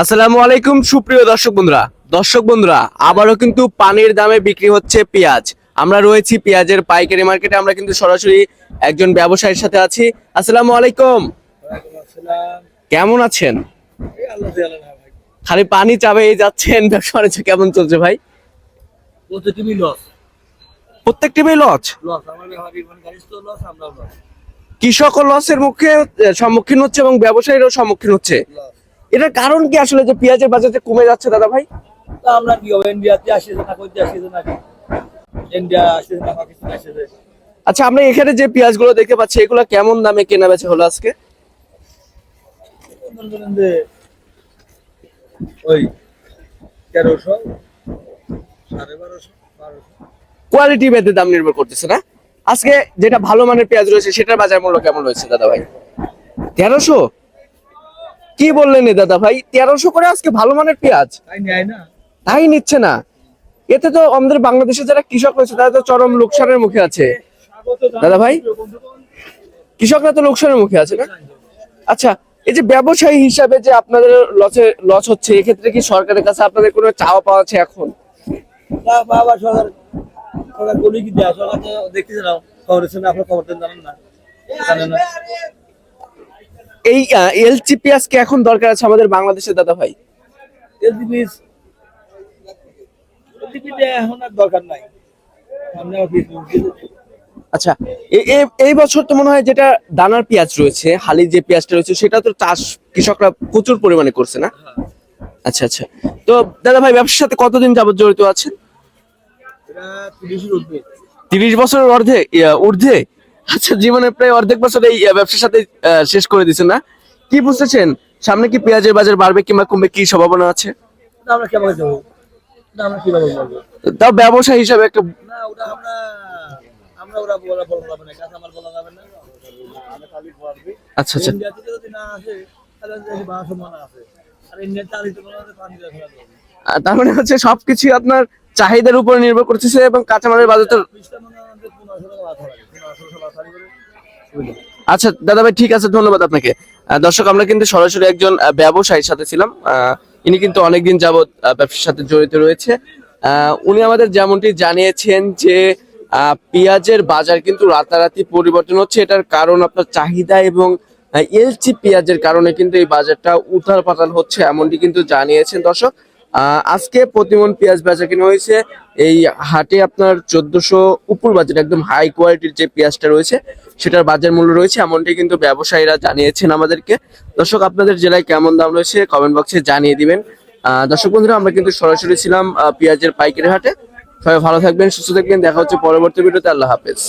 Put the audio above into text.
আসসালামু আলাইকুম সুপ্রিয় দর্শক বন্ধুরা। দর্শক বন্ধুরা আবারও কিন্তু পানির দামে বিক্রি হচ্ছে পেঁয়াজ। আমরা রয়েছি পেঁয়াজের পাইকারি মার্কেটে আমরা কিন্তু সরাসরি একজন ব্যবসায়ীর সাথে আছি। আসসালামু আলাইকুম। কেমন আছেন? খালি পানি চাবে যাচ্ছেন ব্যবসা বাণিজ্য কেমন চলছে ভাই? লস। প্রত্যেকটি ভাই লস? লস আমার গাড়ি তো লস আমরাও লস। কৃষকও লসের মুখে সম্মুখীন হচ্ছে এবং ব্যবসায়ীরাও সম্মুখীন হচ্ছে। এটার কারণ কি আসলে যে পেঁয়াজের বাজার কমে যাচ্ছে দাদা ভাই? আমরা কি হবে ইন্ডিয়াতে আসিছে না আসিছে নাকি ইন্ডিয়া আসিছে না পাকিস্তান আসিছে আচ্ছা আমরা এখানে যে পেঁয়াজগুলো দেখতে পাচ্ছি এগুলো কেমন দামে কেনা বেচা হলো আজকে? ওই তেরোশো সাড়ে বারোশো বারোশো। কোয়ালিটি ভেদে দাম নির্ভর করতেছে না? আজকে যেটা ভালো মানের পেঁয়াজ রয়েছে সেটার বাজার মূল্য কেমন রয়েছে দাদা ভাই? তেরোশো? কি বললেন দাদা ভাই? তেরোশো করে আজকে ভালো মানের পেঁয়াজ? তাই নিচ্ছে না। এতে তো আমাদের বাংলাদেশে যারা কৃষক রয়েছে তারা তো চরম লোকসানের মুখে আছে। দাদা ভাই? কৃষকরা তো লোকসানের মুখে আছে না? আচ্ছা এই যে ব্যবসায়ী হিসাবে যে আপনাদের লসে লস হচ্ছে এক্ষেত্রে কি সরকারের কাছে আপনাদের কোনো চাওয়া পাওয়া আছে এখন? না বাবা সরকার সরকার বলি কি দেয় সরকার তো দেখতেছে না। খবর হচ্ছে আপনার খবর তো জানেন না? জানেন না? এই এলচি পেঁয়াজ কি এখন দরকার আছে আমাদের বাংলাদেশের দাদা ভাই? এলজিপি এখন আর দরকার নাই। আচ্ছা এই বছর তো মনে হয় যেটা দানার পেঁয়াজ রয়েছে হালি যে পেঁয়াজটা রয়েছে সেটা তো চাষ কৃষকরা প্রচুর পরিমাণে করছে না? আচ্ছা আচ্ছা। তো দাদা ভাই ব্যবসার সাথে কতদিন যাবত জড়িত আছেন? তিরিশ বছরের অর্ধে ঊর্ধ্বে? আচ্ছা জীবনে প্রায় অর্ধেক বছর এই ব্যবসার সাথে শেষ করে দিচ্ছেন না? কি বুঝতেছেন? সামনে কি পেঁয়াজের বাজার বাড়বে কিংবা কমবে কি সম্ভাবনা আছে? তাও ব্যবসা হিসাবে একটা না ওটা আমরা আমরা ওরা বলা বলা যাবে না। কাঁচা মাল বলা যাবে না। আচ্ছা আচ্ছা। তার মানে হচ্ছে সবকিছু আপনার চাহিদার উপর নির্ভর করতেছে এবং কাঁচামালের বাজার আচ্ছা দাদা ভাই ঠিক আছে ধন্যবাদ আপনাকে। দর্শক আমরা কিন্তু সরাসরি একজন ব্যবসায়ীর সাথে ছিলাম। ইনি কিন্তু অনেকদিন আহ, ব্যবসার সাথে জড়িত রয়েছে। উনি আমাদের যেমনটি জানিয়েছেন যে পেঁয়াজের বাজার কিন্তু রাতারাতি পরিবর্তন হচ্ছে। এটার কারণ আপনার চাহিদা এবং এলচি পেঁয়াজের কারণে কিন্তু এই বাজারটা উথাল পাতাল হচ্ছে এমনটি কিন্তু জানিয়েছেন দর্শক। আজকে প্রতিমন পেঁয়াজ বেচা কিনা হয়েছে। এই হাটে আপনার চোদ্দশো উপর বাজার একদম হাই কোয়ালিটির যে পেঁয়াজটা রয়েছে, সেটার বাজার মূল্য রয়েছে এমনটি কিন্তু ব্যবসায়ীরা জানিয়েছেন আমাদেরকে। দর্শক, আপনাদের জেলায় কেমন দাম রয়েছে কমেন্ট বক্সে জানিয়ে দিবেন। দর্শক বন্ধুরা, আমরা কিন্তু সরাসরি ছিলাম পেঁয়াজের পাইকারি হাটে। সবাই ভালো থাকবেন, সুস্থ থাকবেন, দেখা হচ্ছে পরবর্তী ভিডিওতে, আল্লাহ হাফেজ।